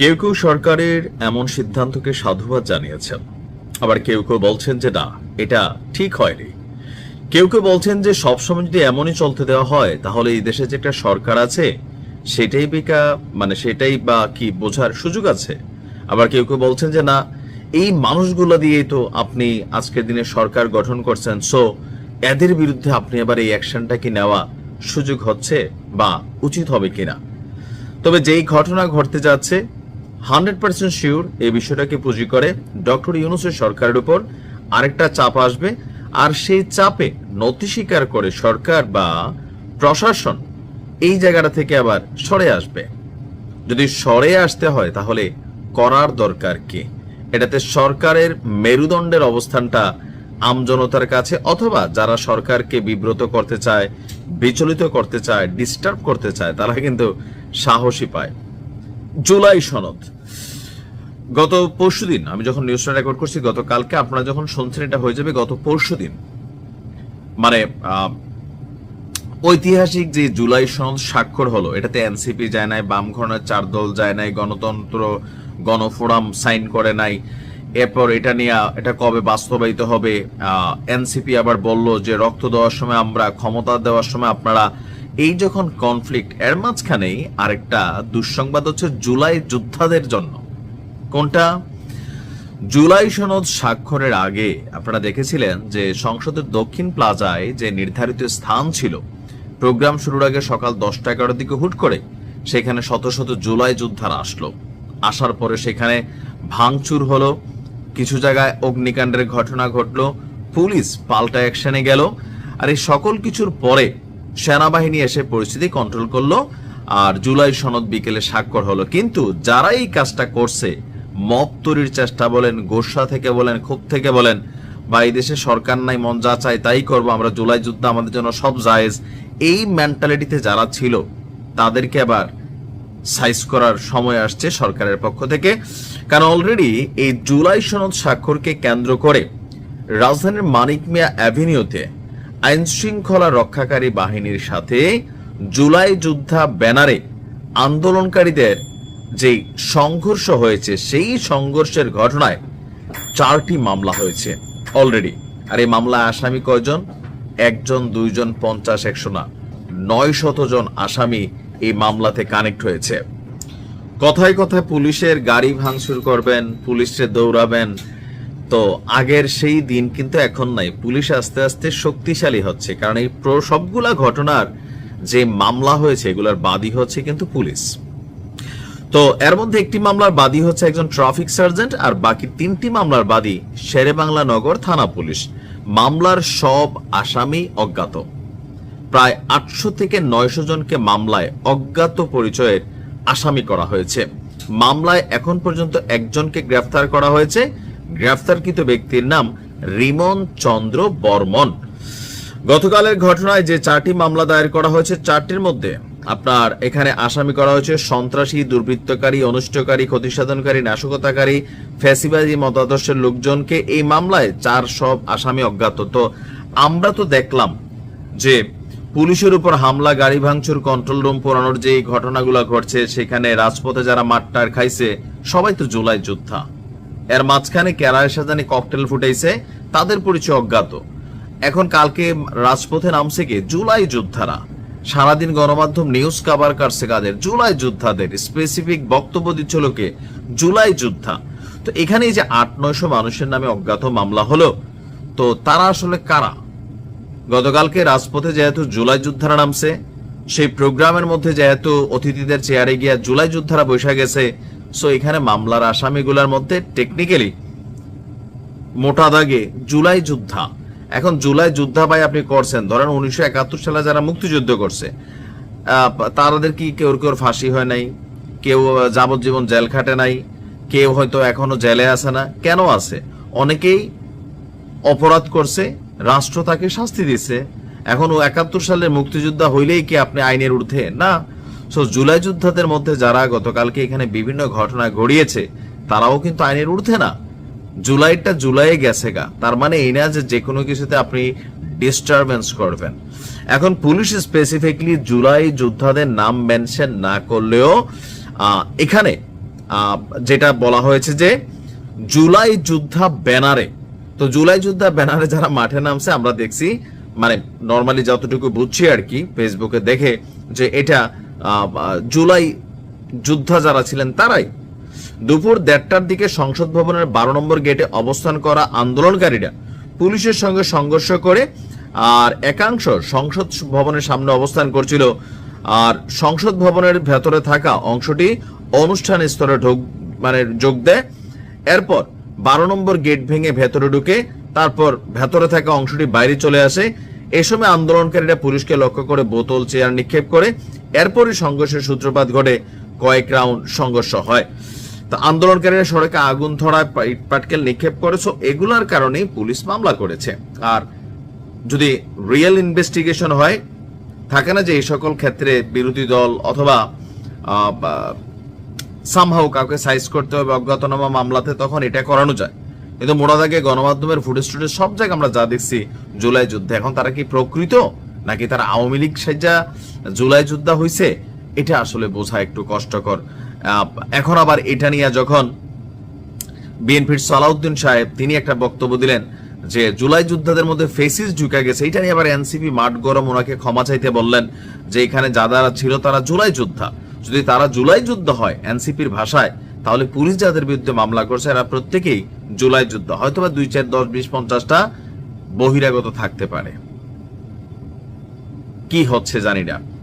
কেউ কেউ সরকারের এমন সিদ্ধান্তকে সাধুবাদ জানিয়েছেন। আবার কেউ কেউ বলছেন যে, না, এটা ঠিক হয়নি। কেউ কেউ বলছেন যে, সবসময় যদি এমনই চলতে দেওয়া হয়, তাহলে এই দেশে যে একটা সরকার আছে, সেটাই বিকা মানে সেটাই বা কি বোঝার সুযোগ আছে? আবার কেউ কেউ বলছেন যে, না, এই মানুষগুলো দিয়েই তো আপনি আজকের দিনে সরকার গঠন করছেন, সো এদের বিরুদ্ধে আপনি আবার এই অ্যাকশনটা কি নেওয়া সুযোগ হচ্ছে বা উচিত হবে কিনা? তবে যেই ঘটনা ঘটতে যাচ্ছে হান্ড্রেড পার্সেন্ট শিওর এই বিষয়টাকে পুঁজি করে। ডক্টর ইউনুসের সরকারের উপর আরেকটা চাপ আসবে, আর সেই চাপে নথি স্বীকার করে সরকার বা প্রশাসন এই জায়গাটা থেকে আবার সরে আসবে। যদি সরে আসতে হয়, তাহলে করার দরকার কি? এটাতে সরকারের মেরুদণ্ডের অবস্থানটা আমজনতার কাছে, অথবা যারা সরকারকে বিব্রত করতে চায়, বিচলিত করতে চায় ডিস্টার্ব করতে চায়, তারা কিন্তু সাহসী পায়। জুলাই সনদ। গত পরশুদিন আমি যখন নিউজটা রেকর্ড করছি গতকালকে আপনারা যখন শুনছেন এটা হয়ে যাবে গত পরশুদিন মানে আহ, ঐতিহাসিক যে জুলাই সনদ স্বাক্ষর হলো এটাতে এনসিপি যায় নাই বাম ঘরনের চার দল যায় নাই গণতন্ত্র গণফোরাম সাইন করে নাই। এরপর এটা নিয়ে এটা কবে বাস্তবায়িত হবে? এনসিপি আবার বলল যে রক্ত দেওয়ার সময় আমরা ক্ষমতা দেওয়ার সময় আপনারা এই যখন কনফ্লিক্ট এর মাঝখানেই আরেকটা দুঃসংবাদ হচ্ছে জুলাই যোদ্ধাদের জন্য। কোনটা? জুলাই সনদ স্বাক্ষরের আগে আপনারা দেখেছিলেন যে সংসদের দক্ষিণ প্লাজায় যে নির্ধারিত স্থান ছিল, প্রোগ্রাম শুরুর আগে সকাল দশটা এগারোর দিকে হুট করে সেখানে শত শত জুলাই যোদ্ধারা আসলো। আসার পরে সেখানে ভাঙচুর হলো, কিছু জায়গায় অগ্নিকাণ্ডের ঘটনা ঘটলো, পুলিশ পাল্টা অ্যাকশনে গেল, আর এই সকল কিছুর পরে সেনাবাহিনী এসে পরিস্থিতি কন্ট্রোল করল, আর জুলাই সনদ বিকেলে স্বাক্ষর হলো। কিন্তু যারা এই কাজটা করছে, মব তৈরির চেষ্টা বলেন, গোসা থেকে বলেন, ক্ষোভ থেকে বলেন, বা এই দেশে সরকার নাই, মন যা চায় তাই করব, আমরা জুলাই যুদ্ধ আমাদের জন্য সব জায়েজ। এই মেন্টালিটিতে যারা ছিল, তাদেরকে আবার সাইজ করার সময় আসছে সরকারের পক্ষ থেকে। কারণ অলরেডি এই জুলাই সনদ স্বাক্ষরকে কেন্দ্র করে রাজধানীর মানিক মিয়া অ্যাভিনিউতে আইন শৃঙ্খলা রক্ষাকারী বাহিনীর সাথে জুলাই যোদ্ধা ব্যানারে আন্দোলনকারীদের যে সংঘর্ষ হয়েছে, সেই সংঘর্ষের ঘটনায় চারটি মামলা হয়েছে অলরেডি আর এই মামলা আসামি কয়জন? একজন, দুইজন, পঞ্চাশ, একশো না নয় জন আসামি এই মামলাতে কানেক্ট হয়েছে। কথায় কথায় পুলিশের গাড়ি ভাঙচুর করবেন, পুলিশে দৌড়াবেন তো আগের সেই দিন কিন্তু এখন নাই। পুলিশ আস্তে আস্তে শক্তিশালী হচ্ছে, কারণ এই সবগুলা ঘটনার যে মামলা হয়েছে, এগুলার বাদী হচ্ছে কিন্তু পুলিশ। তো এর মধ্যে একটি মামলার বাদী হচ্ছে একজন ট্রাফিক সার্জেন্ট, আর বাকি তিনটি মামলার বাদী শেরেবাংলা নগর থানা পুলিশ। মামলার সব আসামি অজ্ঞাত। প্রায় আটশো থেকে নয়শো জনকে মামলায় অজ্ঞাত পরিচয়ের আসামি করা হয়েছে। মামলায় এখন পর্যন্ত একজনকে গ্রেফতার করা হয়েছে গ্রেফতারকৃত ব্যক্তির নাম রিমন চন্দ্র বর্মন। গতকালের ঘটনায় যে চারটি মামলা দায়ের করা হয়েছে, চারটির মধ্যে আপনার এখানে আসামি করা হয়েছে সন্ত্রাসী, দুর্বৃত্তকারী অনুষ্ঠকারী ক্ষতিসাধনকারী, নাশকতাকারী, ফ্যাসিবাদী, মতাদর্শের লোকজনকে এই মামলায় চার সব আসামি অজ্ঞাত। তো আমরা তো দেখলাম যে পুলিশের উপর হামলা, গাড়ি ভাঙচুর কন্ট্রোল রুম পোড়ানোর যে ঘটনাগুলো ঘটছে, সেখানে রাজপথে যারা মাঠটার খাইছে, সবাই তো জুলাই যোদ্ধা। এর মাঝখানে কেরায় সাজানি ককটেল ফুটাইছে, তাদের পরিচয় অজ্ঞাত। এখন কালকে রাজপথে নামছে কে? জুলাই যোদ্ধারা। সারাদিন গণমাধ্যম নিউজ কাভার কাটছে কাদের? জুলাই যোদ্ধাদের। স্পেসিফিক বক্তব্য দিচ্ছিল কে জুলাই যোদ্ধা। তো এখানে যে আট, নয়শো মানুষের নামে অজ্ঞাত মামলা হলো, তো তারা আসলে কারা? গতকালকে রাজপথে যেহেতু জুলাই যোদ্ধারা নামছে, সেই প্রোগ্রামের মধ্যে যেহেতু অতিথিদের চেয়ারে গিয়া জুলাই যোদ্ধারা বসে গেছে সো এখানে মামলার আসামিগুলোর মধ্যে টেকনিক্যালি মোটা দাগে জুলাই যোদ্ধা। এখন জুলাই যোদ্ধা ভাই আপনি করছেন, ধরেন উনিশশো একাত্তর সালে যারা মুক্তিযুদ্ধ করছে তাদের কি কেউ কেউ ফাঁসি হয় নাই, কেউ যাবজ্জীবন জেল খাটে নাই, কেউ হয়তো এখনও জেলে আছে না, কেন আছে? অনেকেই অপরাধ করছে, রাষ্ট্র তাকে শাস্তি দিচ্ছে। এখন একাত্তর সালের মুক্তিযোদ্ধা হইলেই কি আপনি আইনের ঊর্ধ্বে? না সো জুলাই যোদ্ধাদের মধ্যে যারা গতকালকে এখানে বিভিন্ন ঘটনা ঘটিয়েছে তারাও কিন্তু আইনের ঊর্ধ্বে না জুলাইটা জুলাইয়ে গেছে গা তার মানে এই না যে যে কোনো কিছুতে আপনি ডিস্টারবেন্স করবেন এখন পুলিশ স্পেসিফিকলি জুলাই যোদ্ধাদের নাম মেনশন না করলেও এখানে যেটা বলা হয়েছে যে জুলাই যোদ্ধা ব্যানারে তো জুলাই যোদ্ধা ব্যানারে যারা মাঠে নামছে আমরা দেখছি মানে নর্মালি যতটুকু বুঝছি আর কি ফেসবুকে দেখে যে এটা জুলাই যোদ্ধা যারা ছিলেন তারাই দুপুর দেড়টার দিকে সংসদ ভবনের বারো নম্বর গেটে অবস্থান করা আন্দোলনকারীরা পুলিশের সঙ্গে সংঘর্ষ করে আর একাংশ সংসদ ভবনের সামনে অবস্থান করছিল। আর সংসদ ভবনের ভেতরে থাকা অংশটি অনুষ্ঠান স্তরে ঢোক মানে যোগ দেয়। এরপর বারো নম্বর গেট ভেঙে ভেতরে ঢুকে তারপর ভেতরে থাকা অংশটি বাইরে চলে আসে। এ সময় আন্দোলনকারীরা পুলিশকে লক্ষ্য করে বোতল, চেয়ার নিক্ষেপ করে। এরপরই সংঘর্ষের সূত্রপাত ঘটে। কয়েক রাউন্ড সংঘর্ষ হয়। তো আন্দোলনকারীরা সড়কে আগুন ধরায় পাটকেল নিক্ষেপ করে। সো এগুলার কারণেই পুলিশ মামলা করেছে। আর যদি রিয়েল ইনভেস্টিগেশন হয়, থাকে না যে এই সকল ক্ষেত্রে বিরোধী দল অথবা সামহাও কাউকে সাইজ করতে হবে, অজ্ঞাতনামা মামলাতে, তখন এটা করানো যায়। কিন্তু মোড়াদাগে গণমাধ্যমের ফুটেজ সব জায়গায় আমরা যা দেখছি জুলাই যুদ্ধে। এখন তারা কি প্রকৃত, নাকি তারা আওয়ামী লীগ সেজা জুলাই যুদ্ধা হয়েছে এটা আসলে বোঝা একটু কষ্টকর। এখন আবার এটা নিয়ে যখন বিএনপির সালাউদ্দিন সাহেব, তিনি একটা বক্তব্য দিলেন যে জুলাই যোদ্ধাদের মধ্যে ফেসিস ঢুকে গেছে। এটা নিয়ে আবার এনসিপি মাঠ গরম ওনাকে ক্ষমা চাইতে বললেন যে এখানে যারা ছিল তারা জুলাই যোদ্ধা। যদি তারা জুলাই যুদ্ধ হয় এনসিপির ভাষায়, তাহলে পুলিশ যাদের বিরুদ্ধে মামলা করছে, এরা প্রত্যেকেই জুলাই যুদ্ধ। হয়তো বা দুই চার, দশ, বিশ, পঞ্চাশটা বহিরাগত থাকতে পারে। কি হচ্ছে জানি না।